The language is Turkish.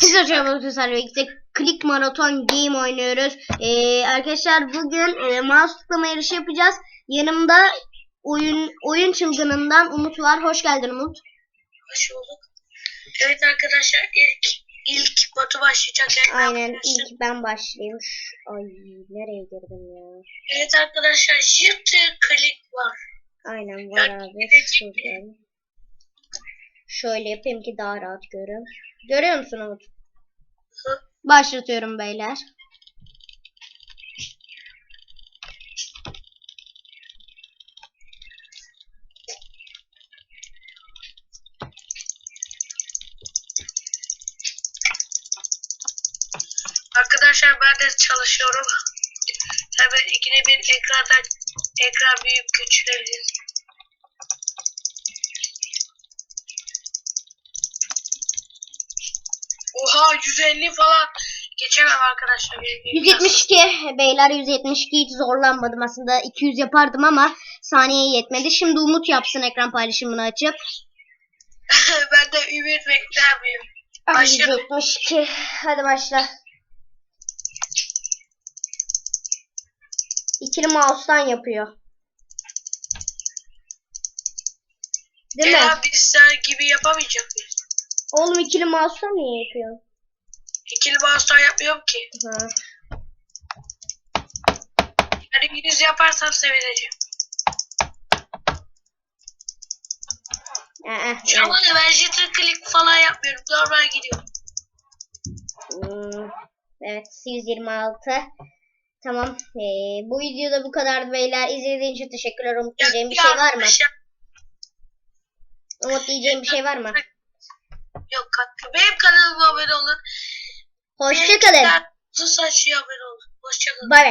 Kısa çabuk birlikte Click Marathon Game oynuyoruz. Ee, arkadaşlar bugün e, mouse tıklama yarışı yapacağız. Yanımda oyun oyun çılgınından Umut var. Hoş geldin Umut. Hoş bulduk. Evet arkadaşlar ilk ilk Batu başlayacak. Yani Aynen ilk ben başlayayım. Ay nereye girdim ya? Evet arkadaşlar Jitter Click var. Aynen var Ben abi. Şuradan. Şöyle yapayım ki daha rahat görün. Görüyor musun Umut? Başlatıyorum beyler. Arkadaşlar ben de çalışıyorum. Hemen ikide bir ekrandan ekran büyük küçülebilir. Oha 150 falan geçemem arkadaşlar. benim gibi. 172 beyler 172 hiç zorlanmadım aslında 200 yapardım ama saniye yetmedi. Şimdi Umut yapsın ekran paylaşımını açıp. ben de ümit bekler miyim? Ay, Başla. 172 hadi başla. İkili mouse'dan yapıyor. Değil mi? Ya biz sen gibi yapamayacak mıyız? Oğlum ikili mouse'dan niye yapıyor? İkili mouse'dan yapmıyorum ki. Ha. Yani yüz yaparsam sevineceğim. Şu an da ben jitter click falan yapmıyorum. Normal gidiyorum. Hmm, Evet 126. Tamam. Ee, bu videoda bu kadardı beyler. İzlediğiniz için teşekkürler. Umut diyeceğim bir şey var mı? arkadaşlar- Umut diyeceğim bir şey var mı? Yok kanka. Benim kanalıma abone olun. Hoşçakalın. Hoşçakalın. Bay bay.